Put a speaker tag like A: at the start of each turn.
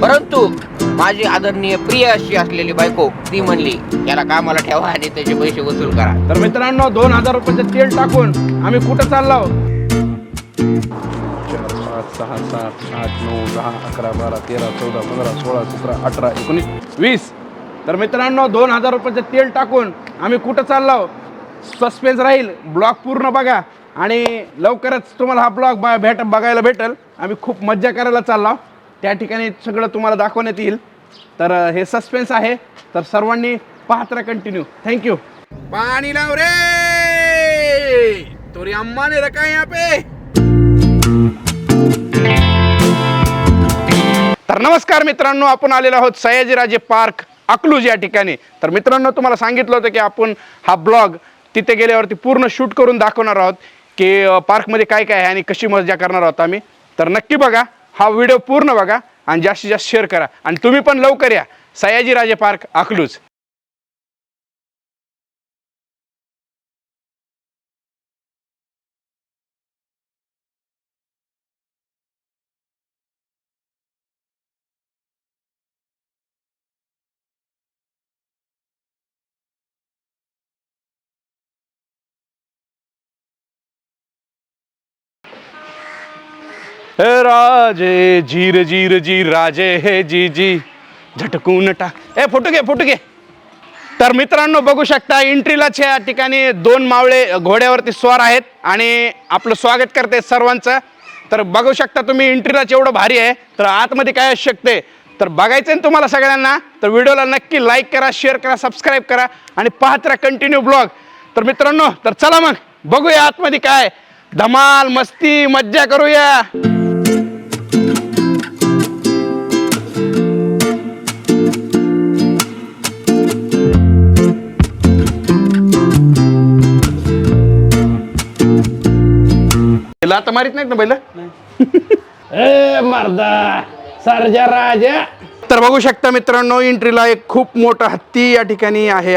A: परंतु माझी आदरणीय प्रिय अशी असलेली बायको ती म्हणली याला कामाला ठेवा आणि त्याचे पैसे वसूल करा.
B: तर मित्रांनो दोन हजार रुपयाचं तेल टाकून आम्ही कुठं चाललो? चार पाच सहा सात आठ नऊ दहा अकरा बारा तेरा चौदा पंधरा सोळा सतरा अठरा एकोणीस वीस. तर मित्रांनो दोन हजार रुपयाचं तेल टाकून आम्ही कुठं चाललो? सस्पेन्स राहील ब्लॉग पूर्ण बघा. आणि लवकरच तुम्हाला हा ब्लॉग भेट बघायला भेटेल. आम्ही खूप मज्जा करायला चाललो. त्या ठिकाणी सगळं तुम्हाला दाखवण्यात येईल. तर हे सस्पेन्स आहे. तर सर्वांनी पाहत राहा कंटिन्यू थँक्यू पाणी लाव रे! तोरी अम्मा ने रखा यहाँ पे! तर नमस्कार मित्रांनो आपण आलेलो आहोत सयाजीराजे पार्क अकलूज या ठिकाणी. तर मित्रांनो तुम्हाला सांगितलं होतं की आपण हा ब्लॉग तिथे गेल्यावरती पूर्ण शूट करून दाखवणार आहोत की पार्कमध्ये काय काय आहे आणि कशी मजा करणार आहोत आम्ही. तर नक्की बघा. हा व्हिडिओ पूर्ण बघा आणि जास्तीत जास्त शेअर करा. आणि तुम्ही पण लवकर या. सयाजीराजे पार्क अकलूज. राजे जीर जीर जी राजे हे जी जी. झटकून टाक ए फोटो घे फोटो घे. तर मित्रांनो बघू शकता एंट्रीलाच या ठिकाणी दोन मावळे घोड्यावरती स्वार आहेत आणि आपलं स्वागत करते सर्वांचं. तर बघू शकता तुम्ही एंट्रीलाच एवढं भारी आहे तर आतमध्ये काय असू शकते? तर बघायचं आहे ना तुम्हाला सगळ्यांना तर व्हिडिओला नक्की लाईक करा शेअर करा सबस्क्राईब करा आणि पाहत राहा कंटिन्यू ब्लॉग तर मित्रांनो तर चला मग बघूया आतमध्ये काय. धमाल मस्ती मज्जा करूया. तिला आता मारित नाहीत ना पहिलं ए मर्दा. सरजा राजा. तर बघू शकता मित्रांनो एंट्रीला एक खूप मोठा हत्ती या ठिकाणी आहे.